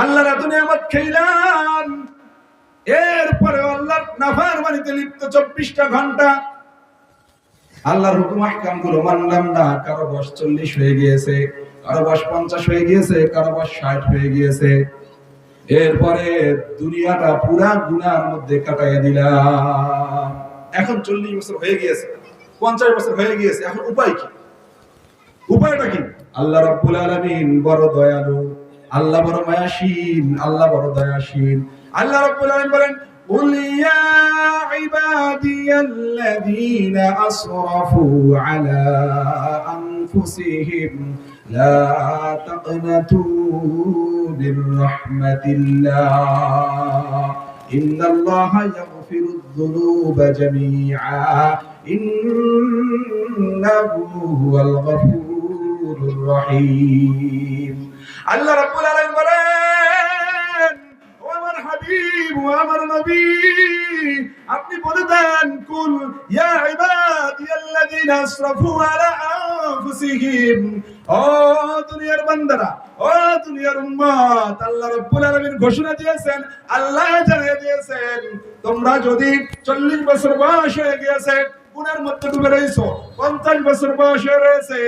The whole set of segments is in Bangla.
আল্লাহর এত নিয়ামত খেলাম এরপরে আল্লাহর নাফার বাড়িতে লিপ্ত চব্বিশটা ঘণ্টা। আল্লাহর হুকুম আহকামগুলো মানলাম না, কারও বয়স চল্লিশ হয়ে গিয়েছে, কারও বয়স পঞ্চাশ হয়ে গিয়েছে, কারও বয়স ষাট হয়ে গিয়েছে। এরপরে দুনিয়াটা পুরা গুনার মধ্যে কাটাইয়া দিলাম। এখন চল্লিশ বছর হয়ে গিয়েছে, পঞ্চাশ বছর হয়ে গিয়েছে, এখন উপায় কি? উপায়টা কি? আল্লাহ রাব্বুল আলামিন বড় দয়ালু। আল্লাহ বড় মায়াশীল আল্লাহ বড় দয়াশীল আল্লাহ রাব্বুল আলামিন বলেন قل يا عبادي الذين أسرفوا على أنفسهم لا تقنطوا من رحمة الله إن الله يغفر الذنوب جميعا إنه هو الغفور الرحيم আল্লাহ রাব্বুল আলামিন বলেন, ও আমার হাবিব, ও আমার নবী, আপনি বলে দেন, কুল ইয়া ইবাদিয়াল্লাযিনা আসরাফু আলা আনফুসিহিম, ও দুনিয়ার বান্দারা, ও দুনিয়ার উম্মত, আল্লাহ রাব্বুল আলামিন ঘোষণা দিয়েছেন, আল্লাহ জানিয়ে দিয়েছেন, তোমরা যদি 40 বছর বয়স হয়ে গিয়েছে গুনার মধ্যে ডুবে রয়েছো। পঞ্চাশ বছর বয়স রয়েছে।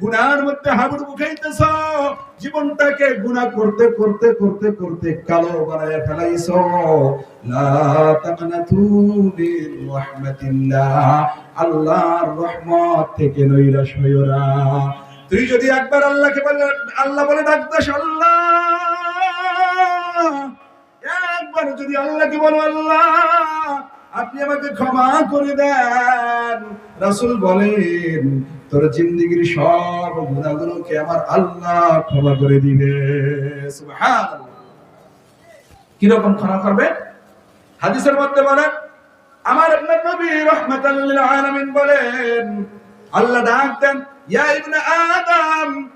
গুনার মধ্যে হাবুডুবু খাইতেছ জীবনটাকে গুনাহ করতে করতে করতে করতে কালো বানায় ফেলাইছো। আল্লাহর রহমত থেকে নৈরাশ হইও না তুই যদি একবার আল্লাহকে বলে, আল্লাহ বলে ডাকদাস আল্লাহ! একবার যদি আল্লাহকে বলো, আল্লাহ! আপনি আমাকে ক্ষমা করে দেন। রাসূল বলেন, তোর জিন্দগির সব গুনাহগুলোকে আমার আল্লাহ ক্ষমা করে দিবে। কীরকম ক্ষমা করবে? হাদিসের মধ্যে বলেন, আমার নবী রহমাতাল লিল আলামিন বলেন, আল্লাহ ডাক দেন, ইয়া ইবনে আদম,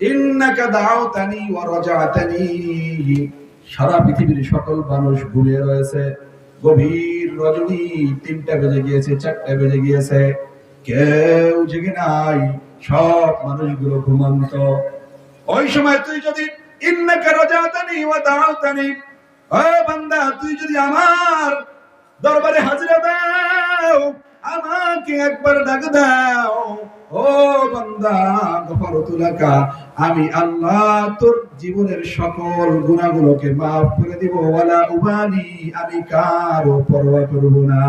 ইন্নাকা দাউতানি ওয়া রাজাতানি। সারা পৃথিবীর সকল মানুষ ঘুমিয়ে রয়েছে। গভীর রজনী তিনটা বেজে গিয়েছে, চারটা বেজে গিয়েছে। কেউ জেগে নাই, সব মানুষগুলো ঘুমন্ত। ওই সময় তুই যদি ইন্নাকা রাজাতানি ওয়া দাউতানি ও বান্দা, তুই যদি আমার দরবারে হাজিরা দাও আমাকে একবার ডাক দাও। ও বান্দা গফরতুলাকা আমি আল্লাহ তোর জীবনের সকল গুনাহগুলোকে মাফ করে দিব। ওয়ালা উবালি, আমি কারও পরোয়া করব না।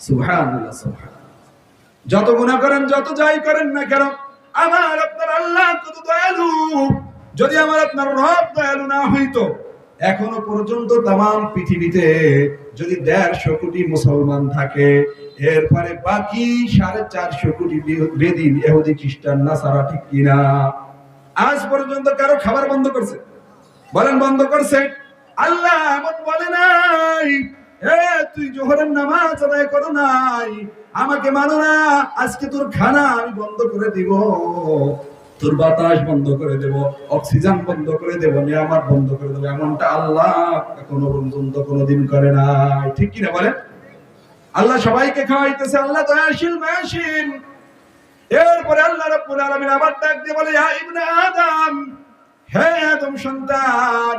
সুবহানাল্লাহ সুবহানাল্লাহ। যত গুনাহ করেন, যত যাই করেন না কেন, আমার আপনার আল্লাহ কত দয়ালু। যদি আমার আপনার রব দয়ালু না হইতো, এখনও পর্যন্ত তাম পৃথিবীতে যদি দেড়শো কোটি মুসলমান থাকে, এরপরে বাকি সাড়ে চারশো কোটি বেদিন এহুদি খ্রিস্টান না সারা ঠিক কিনা? আজ পর্যন্ত কারও খাবার বন্ধ করছে। বলেন, বন্ধ করছে? আল্লাহ এমন বলে নাই, এ, তুই জোহরের নামাজ আদায় করো নাই, আমাকে মানো না, আজকে তোর খানা আমি বন্ধ করে দিব। তোর বাতাস বন্ধ করে দেব, অক্সিজেন বন্ধ করে দেব, নিয়ামত বন্ধ করে দেব, এমনটা আল্লাহ এখনও পর্যন্ত কোনোদিন করে নাই। ঠিক কিনা বলেন? আল্লাহ সবাইকে খাওয়াইতেছে, আল্লাহ দয়াশীল, মায়াশীল। এরপরে আল্লাহ রাব্বুল আলামিন আবার ডাক দিয়ে বলে, ইয়া ইবনে আদম, হে আদম সন্তান,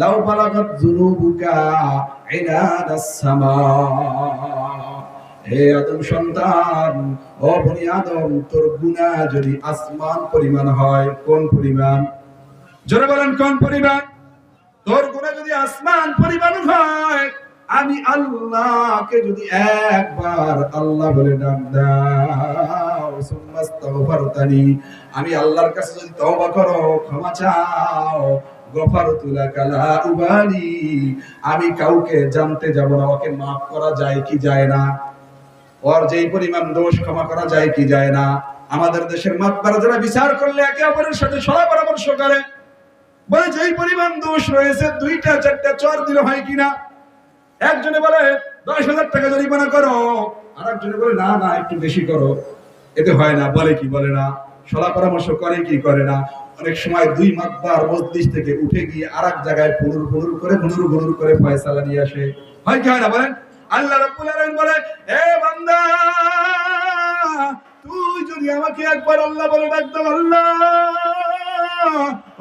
লাউ বালাগাত যুনুবুকা ইনাদাস সামা। হে আদম সন্তান, ও বনি আদম, তোর গুনাহ যদি আসমান পরিমাণ হয়, কোন পরিমাণ? জোরে বলেন, কোন পরিমাণ? তোর গুনাহ যদি আসমান পরিমাণ হয়, আমি আল্লাহকে যদি একবার আল্লাহ বলে ডাক দাও আমি আল্লাহর কাছে যদি তওবা করো, ক্ষমা চাও আমি কাউকে জানতে যাব না, ওকে মাফ করা যায় কি যায় না? ওর যেই পরিমাণ দোষ ক্ষমা করা যায় কি যায় না? আমাদের দেশের মাতবারা যারা বিচার করলে একে অপরের সাথে সলা পরামর্শ করে। বলে যেই পরিমাণ দোষ রয়েছে, দুইটা, চারটা চর দিলে হয় কিনা একজনে বলে, দশ হাজার টাকা জরিমানা করো। আর একজনে বলে, না না, একটু বেশি করো। এতে হয় না, বলে কি বলে না? সলা পরামর্শ করে কি করে না? অনেক সময় দুই মাতবার মসজিদ থেকে উঠে গিয়ে আর এক জায়গায় পুনুর পুনুর করে, পুনুর পুনুর করে ফয়সালা নিয়ে আসে। হয় কি হয় না বলেন? আল্লাহ রাব্বুল আলামিন বলে, এ বান্দা, তুই যদি আমাকে একবার আল্লাহ বলে ডাকতো আল্লাহ।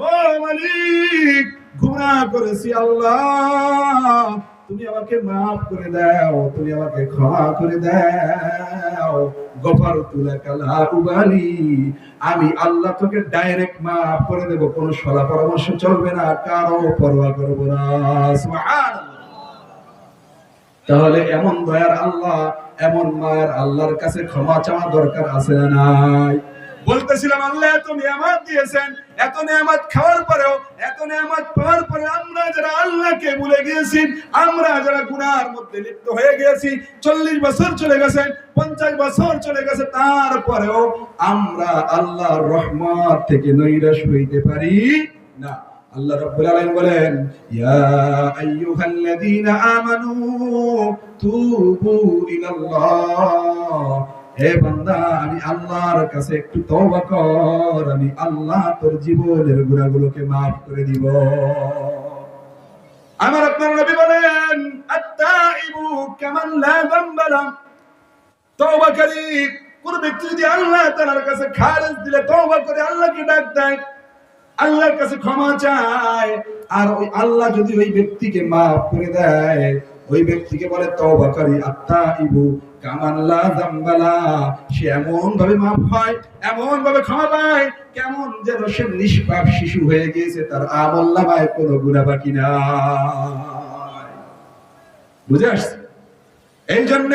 ও মালিক, গুনাহ করেছি আল্লাহ। তুমি আমাকে মাফ করে দাও, তুমি আমাকে ক্ষমা করে দাও। গফার তুলা কালা উবালি। আমি আল্লাহ তোকে ডাইরেক্ট মাফ করে দেব, কোনো সলা পরামর্শ চলবে না, কারও পরোয়া করব না। তাহলে এমন দয়ার আল্লাহ, এমন মায়ের আল্লাহর কাছে ক্ষমা চাওয়া দরকার আছে নাই? বলতেছিলাম, আল্লাহ, এত নিয়ামত দিয়েছেন, এত নিয়ামত খাওয়ার পরেও, এত নিয়ামত পাওয়ার পরে আমরা যারা আল্লাহকে ভুলে গিয়েছি, আমরা যারা গুনার মধ্যে লিপ্ত হয়ে গিয়েছি, চল্লিশ বছর চলে গেছে, পঞ্চাশ বছর চলে গেছে, তারপরেও আমরা আল্লাহর রহমত থেকে নৈরাশ হইতে পারি না। আল্লাহ রাব্বুল আলামিন বলেন, ইয়া আইয়ুহাল্লাযীনা আমানু তুবু ইলাল্লাহ। হে বান্দা, আমি আল্লাহর কাছে একটু তওবা কর, আমি আল্লাহ তোর জীবনের গুনাহগুলোকে maaf করে দিব। আমার আপনার নবী বলেন, আত্তাইবু কামান লা যামবা লা তওবাকারী কোন ব্যক্তি যদি আল্লাহ তাআলার কাছে খারেজ দিলে তওবা করে আল্লাহকে ডাক দেয় আল্লাহর কাছে ক্ষমা চায়। আর ওই আল্লাহ যদি ওই ব্যক্তিকে মাফ করে দেয়, ওই ব্যক্তিকে বলে আত্তাইবু কামাল্লা জাম্বালা সে এমন ভাবে মাফ হয় এমন ভাবে ক্ষমা পায়, কেমন যেন সে নিষ্পাপ শিশু হয়ে তার বুঝে আসছে? এই জন্য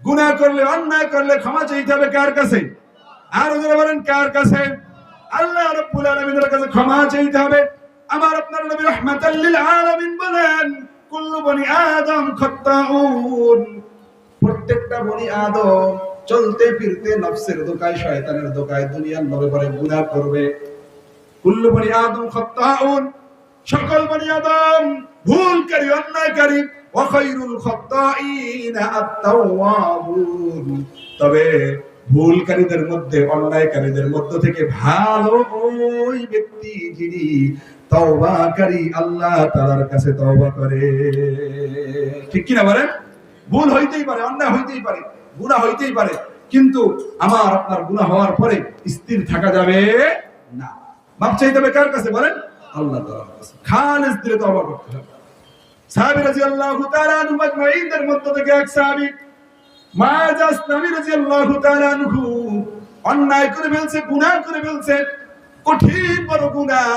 গুনাহ করলে, অন্যায় করলে ক্ষমা চাইতে হবে কার কাছে? আর যারা বলেন, কার কাছে? আল্লাহ রাব্বুল আলামিনের কাছে ক্ষমা চাইতে হবে। আমার আপনার নবী লিল আলামিন বলেন, কুল্লু বনি আদম খাত্তাউন। প্রত্যেকটা বনি আদম চলতে ফিরতে নফসের দোকায় শয়তানের দোকায় দুনিয়ার নবে পরে গুনাহ করবে। কুল্লু বনি আদম খাত্তাউন। সকল বনি আদম ভুলকারী, অন্যায়কারী। ওয়া খায়রুল খাত্তাইনা আত-তাওয়াবুন। তবে ভুলকারীদের মধ্যে, অন্যায়কারীদের মধ্য থেকে ভালো ওই ব্যক্তি যিনি তওবাকারী, আল্লাহ তাআলার কাছে তওবা করে। ঠিক কি না বলেন? ভুল হইতেই পারে, অন্যায় হইতেই পারে, গুনাহ হইতেই পারে, কিন্তু আমার, আপনার গুনাহ হওয়ার পরে স্থির থাকা যাবে না। মাপ চাইতে হবে কার কাছে বলেন? আল্লাহ তাআলার কাছে। খালেস দিলে তওবা করতে হবে। সাহাবী রাদিয়াল্লাহু তাআলা আনহু মধ্য থেকে এক সাহাবী মাজাস নবী অন্যায় করে ফেলছে, গুনাহ করে ফেলছে, কঠিন বড় গুনাহ,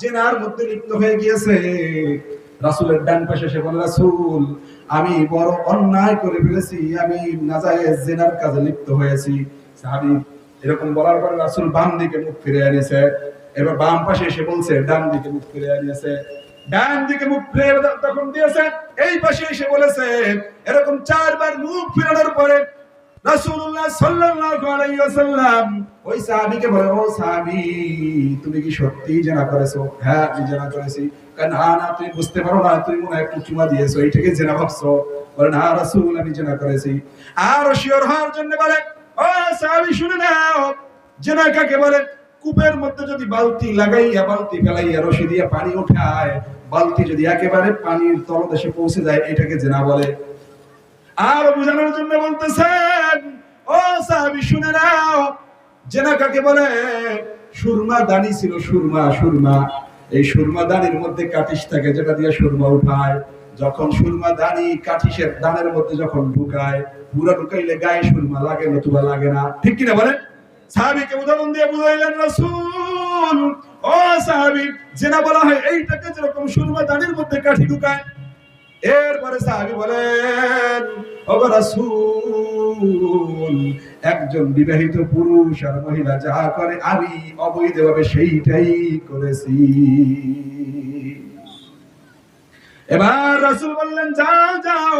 জেনার মধ্যে লিপ্ত হয়ে গিয়েছে। রাসূলের ডান পাশে সে বলে, রাসূল, আমি বড় অন্যায় করে ফেলেছি, আমি নাজায়েজ জেনার কাজে লিপ্ত হয়েছি। সাহাবী এরকম বলার পরে রাসূল বাম দিকে মুখ ফিরে আনিয়েছে এবার বাম পাশে এসে বলছে, ডান দিকে মুখ ফিরে আনিয়েছে ডান দিকে মুখ ফিরে তখন দিয়েছে এই পাশে এসে বলেছে, এরকম চারবার মুখ ফিরানোর পরে ওয়াসাল্লাম ওই বলে তুমি কি সত্যি জানা করেছ? হ্যাঁ না বুঝতে পারো না একটু দিয়েছ ভাবছ। আমি করেছি। আর শিওর জন্য বলে শুনে বলে? কূপের মধ্যে যদি বালতি লাগাইয়া, বালতি ফেলাইয়া, রশি দিয়ে পানি ওঠায় বালতি যদি একেবারে পানির তলদেশে পৌঁছে যায়, এটাকে জেনা বলে। আর বোঝানোর জন্য বলতেছেন, ও সাহাবী, শুনে নাও। জেনা কাকে বলে? সুরমা দানি ছিল সুরমা সুরমা। এই সুরমা দানির মধ্যে কাটিস থাকে, যেটা দিয়ে সুরমা উঠায়। যখন সুরমা দানি কাঠিসের দানের মধ্যে যখন ঢুকায় পুরো ঢুকাইলে গায়ে সুরমা লাগে, নতুবা লাগে না। ঠিক কিনা বলে সাহাবীকে উদাহরণ দিয়ে বুঝাইলেন রাসূল। ও সাহাবী জেনা বলা হয় এইটাকে যেরকম সুরমা দানির মধ্যে কাঠি ঢুকায়। এরপরে সাহাবী বলেন একজন বিবাহিত পুরুষ আর মহিলা যা করে, আমি অবৈধ অবৈধভাবে সেইটাই করেছি। এবার রাসূল বললেন, যাও যাও,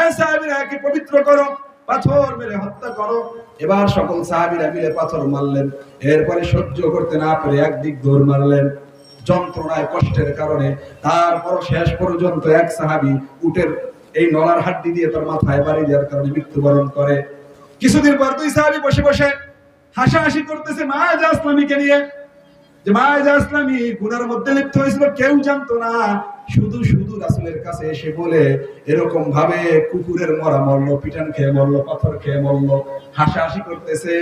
এ সাহাবীরা পবিত্র করো। পাথর মেরে হত্যা করো। এবার সকল সাহাবীরা মিলে পাথর মারলেন। এরপরে সহ্য করতে না পেরে একদিক দৌড় মারলেন। যন্ত্রণায়, কষ্টের কারণে তারপর শেষ পর্যন্ত এক সাহাবি উটের এই নলার হাড্ডি দিয়ে তার মাথায় বাড়ি দেওয়ার কারণে মৃত্যুবরণ করে। কিছুদিন পর দুই সাহাবি বসে বসে হাসাহাসি করতেছে মা মায়াজা ইসলামীকে নিয়ে। যে মায়াজা ইসলামী গুনার মধ্যে লিপ্ত হয়েছিল, কেউ জানতো না। শুধু শুধু রাসুলের কাছে এসে বলে, এরকম ভাবে কুকুরের মরা মরলো, পিটান খেয়ে মরলো, পাথর খেয়ে মরলো, হাসাহাসি করতেছে,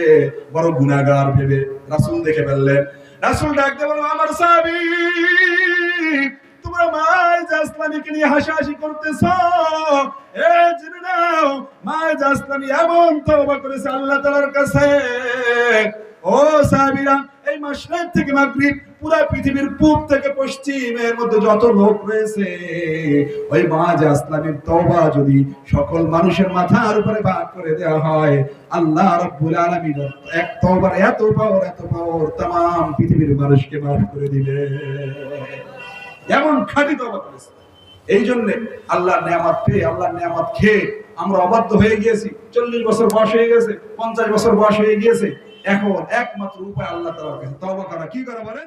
বড় গুনাগার ভেবে রাসুল দেখে ফেললেন। রাসূল ডাকতে বলো আমার সাহাবী, তোমরা মায় জাসলামিকে নিয়ে হাসাহাসি করতেছ? এ জেনে নাও মায় জাসলামি এমন তওবা করেছে আল্লাহ তাআলার কাছে। ও সাহাবীরা এই মাসরিক থেকে মাগরিব পুরো পৃথিবীর পূব থেকে পশ্চিমের মধ্যে যত লোক রয়েছে ওই মাঝ আসলামের তওবা যদি সকল মানুষের মাথার উপরে ভাগ করে দেওয়া হয় আল্লাহ রাব্বুল আলামিন এক তওবার এত পাওয়ার এত পাওয়ার तमाम পৃথিবীর মানুষকে মাফ করে দিবে এমন খাঁটি তওবা করেছে এই জন্য আল্লাহর নিয়ামত পেয়ে আল্লাহর নিয়ামত খেয়ে আমরা অবাধ্য হয়ে গিয়েছি চল্লিশ বছর বয়স হয়ে গেছে পঞ্চাশ বছর বয়স হয়ে গিয়েছে এখন একমাত্র উপায় আল্লাহ তালা কাছে। তবা করা। কি করা বলেন?